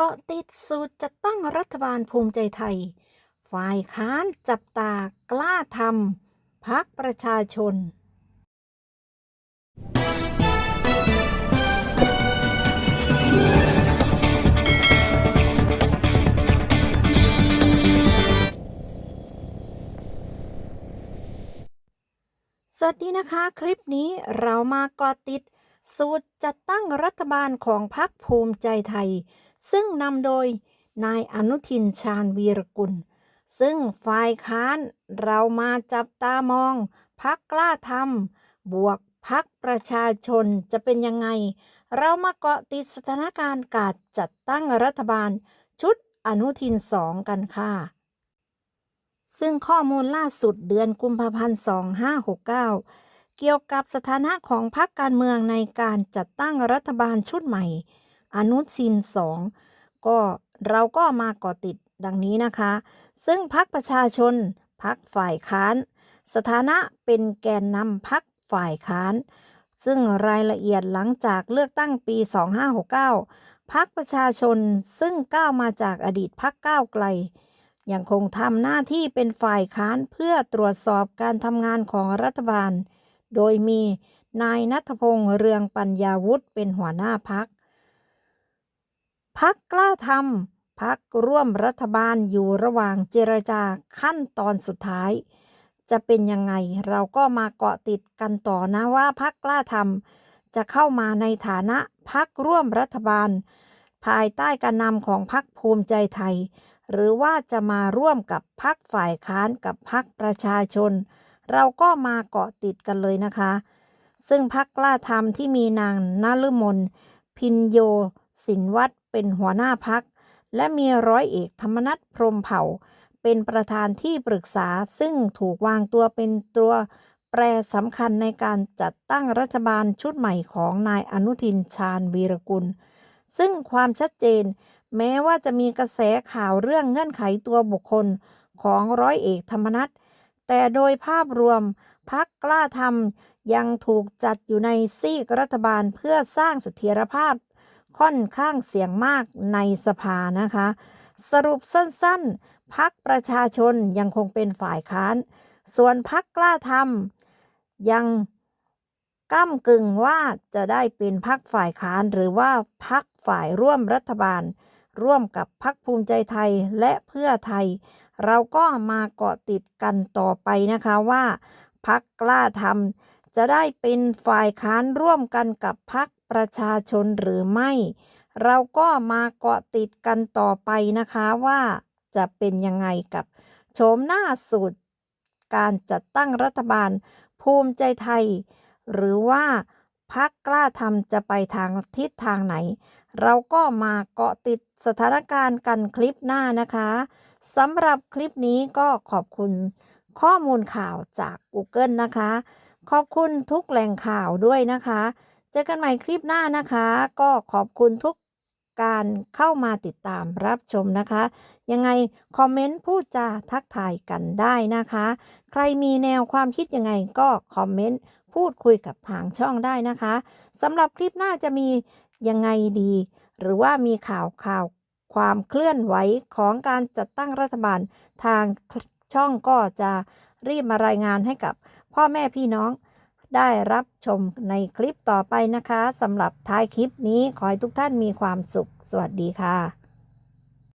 เกาะติดสูตรจัดตั้งรัฐบาลภูมิใจไทย ฝ่ายค้านจับตากล้าทำพักประชาชน สวัสดีนะคะ คลิปนี้เรามาเกาะติด สูตรจัดตั้งรัฐบาลของพรรคภูมิใจไทย ซึ่งนำโดยนายอนุทินชาญวีรกุล ซึ่งฝ่ายค้านเรามาจับตามอง พักกล้าทำบวกพักประชาชนจะเป็นยังไง เรามาเกาะติดสถานการณ์การจัดตั้งรัฐบาล ชุดอนุทินสองกันค่ะ ซึ่งข้อมูลล่าสุดเดือนกุมภาพันธ์2569 เกี่ยวกับสถานะของพรรคการเมืองในการจัดตั้งรัฐบาลชุดใหม่ อนุทินสองก็เราก็มาเกาะติดดังนี้นะคะ ซึ่งพรรคประชาชนพรรคฝ่ายค้าน สถานะเป็นแกนนำพรรคฝ่ายค้าน ซึ่งรายละเอียดหลังจากเลือกตั้งปี 2569พรรคประชาชนซึ่งก้าวมาจากอดีตพรรคก้าวไกล ยังคงทำหน้าที่เป็นฝ่ายค้านเพื่อตรวจสอบการทำงานของรัฐบาล โดยมีนายนัทพงษ์เรืองปัญญาวุฒิเป็นหัวหน้าพัก พักกล้าทำพักร่วมรัฐบาลอยู่ระหว่างเจรจาขั้นตอนสุดท้าย จะเป็นยังไงเราก็มาเกาะติดกันต่อนะว่าพักกล้าทำจะเข้ามาในฐานะพักร่วมรัฐบาล ภายใต้การนำของพักภูมิใจไทย หรือว่าจะมาร่วมกับพักฝ่ายค้านกับพักประชาชน เราก็มาเกาะติดกันเลยนะคะ ซึ่งพักกล้าทำที่มีนางนฤมลพินโยสินวัตร เป็นหัวหน้าพัก และมีร้อยเอกธรรมนัฐพรมเผ่า เป็นประธานที่ปรึกษาซึ่งถูกวางตัวเป็นตัวแปรสำคัญในการจัดตั้งรัฐบาลชุดใหม่ของนายอนุทินชาญวีรกุล ซึ่งความชัดเจน แม้ว่าจะมีกระแสข่าวเรื่องเงื่อนไขตัวบุคคลของร้อยเอกธรรมนัฐแต่โดยภาพรวมพักกล้าทำยังถูกจัดอยู่ในซีกรัฐบาลเพื่อสร้างเสถียรภาพ ค่อนข้างเสียงมากในสภานะคะ สรุปสั้นๆพักประชาชนยังคงเป็นฝ่ายค้าน ส่วนพักกล้าทำยังก้ำกึ่งว่าจะได้เป็นพักฝ่ายค้านหรือว่าพักฝ่ายร่วมรัฐบาล ร่วมกับพักภูมิใจไทยและเพื่อไทย เราก็มาเกาะติดกันต่อไปนะคะว่าพักกล้าทำจะได้เป็นฝ่ายค้านร่วมกันกับพัก ประชาชนหรือไม่ เราก็มาเกาะติดกันต่อไปนะคะว่าจะเป็นยังไงกับโฉมหน้าสูตร การจัดตั้งรัฐบาลภูมิใจไทย หรือว่าพักกล้าทำจะไปทางทิศทางไหน เราก็มาเกาะติดสถานการณ์กันคลิปหน้านะคะสำหรับคลิปนี้ก็ขอบคุณข้อมูลข่าวจาก Google นะคะ ขอบคุณทุกแหล่งข่าวด้วยนะคะ เจอกันใหม่คลิปหน้านะคะ ก็ขอบคุณทุกการเข้ามาติดตามรับชมนะคะ ยังไงคอมเมนต์พูดจาทักทายกันได้นะคะ ใครมีแนวความคิดยังไงก็คอมเมนต์พูดคุยกับทางช่องได้นะคะสำหรับคลิปหน้าจะมียังไงดี หรือว่ามีข่าวข่าวความเคลื่อนไหวของการจัดตั้งรัฐบาลทางช่องก็จะรีบมารายงานให้กับพ่อแม่พี่น้อง ได้รับชมในคลิปต่อไปนะคะสำหรับท้ายคลิปนี้ขอให้ทุกท่านมีความสุข สวัสดีค่ะ